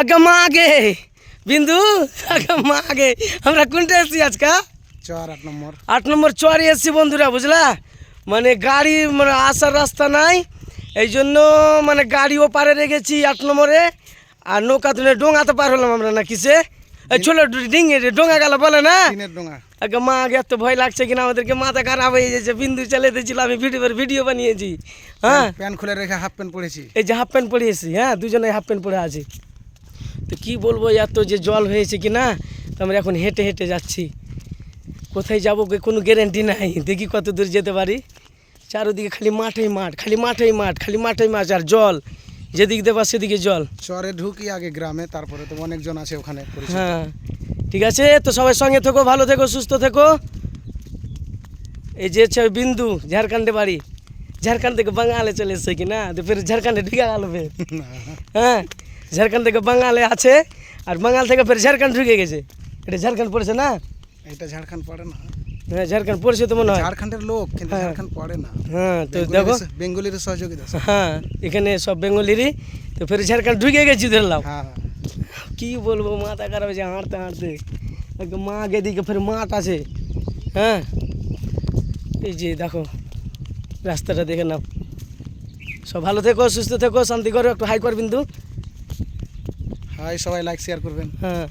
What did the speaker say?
আগে মা আগে। বিন্দু আগে মা আগে। আমরা কোনটা এসেছি আজকা? চার আট নম্বর। আট নম্বর চরে এসেছি বন্ধুরা বুঝলা? মানে গাড়ি মানে আসার রাস্তা নাই এই জন্য মানে গাড়ি ও পারে রেখেছি আট নম্বরে আর নৌকা তুলে ডোঙাতে পার হলাম আমরা না কিসে? এই ছোলো ডিঙে ডোঙা গেল বলে না? আগে মা আগে এত ভয় লাগছে কিনা? আমাদেরকে মাথা খারাপ হয়ে যাচ্ছে বিন্দু চালিয়ে দিয়েছিল আমি ভিডিও ভিডিও বানিয়েছি। হ্যাঁ? প্যান্ট খুলে রেখে হাফ প্যান্ট পরেছি। এই যে হাফ প্যান্ট পরিয়েছি হ্যাঁ? দুজনে হাফ প্যান্ট পরে আছি। তো কি বলব এত যে জল হয়েছে কি না তো আমরা এখন হেঁটে হেঁটে যাচ্ছি। কোথায় যাব কোনো গ্যারেন্টি নাই। দেখি কত দূর যেতে পারি। চারোদিকে খালি মাঠেই মাঠ খালি মাঠেই মাঠ খালি মাঠেই মাঠ আর জল। যেদিক দেবা সেদিকে জল। চরে ঢুকি আগে গ্রামে তারপরে তো অনেকজন আছে ওখানে। হ্যাঁ ঠিক আছে? তো সবাই সঙ্গে থেকো ভালো থেকো সুস্থ থেকো। এই যে হচ্ছে বিন্দু ঝাড়খণ্ডে বাড়ি। ঝাড়খণ্ড থেকে বাঙালে চলে এসছে কি না তো ফের ঝাড়খণ্ডে ঢুকে গেল ফের। হ্যাঁ ঝাড়খণ্ড থেকে বাঙালে আছে আর বাঙাল থেকে ফের ঝাড়খণ্ড ঢুকে গেছে। এটা ঝাড়খণ্ড পড়েছে না? এটা ঝাড়খণ্ড পড়ে না। হ্যাঁ ঝাড়খণ্ড পড়ছে তো মনে হয়। ঝাড়খণ্ডের লোক কিন্তু হ্যাঁ। ঝাড়খণ্ড পড়ে না। হ্যাঁ তো দেখো। বেঙ্গলির- সহযোগিতা। হ্যাঁ এখানে সব বেঙ্গলিরই তো ফের ঝাড়খণ্ড ঢুকে গেছি ধরলাম হ্যাঁ। কি বলব মাথা খারাপ হয়েছে হাঁটতে হাঁটতে। একদম মা আগে দিকে ফের মাঠ আছে। হ্যাঁ। এই যে দেখো রাস্তাটা দেখে নাও। সব ভালো থেকো সুস্থ থেকো শান্তি করো একটু হাই কর বিন্দু। হাই সবাই লাইক শেয়ার করবেন। হ্যাঁ।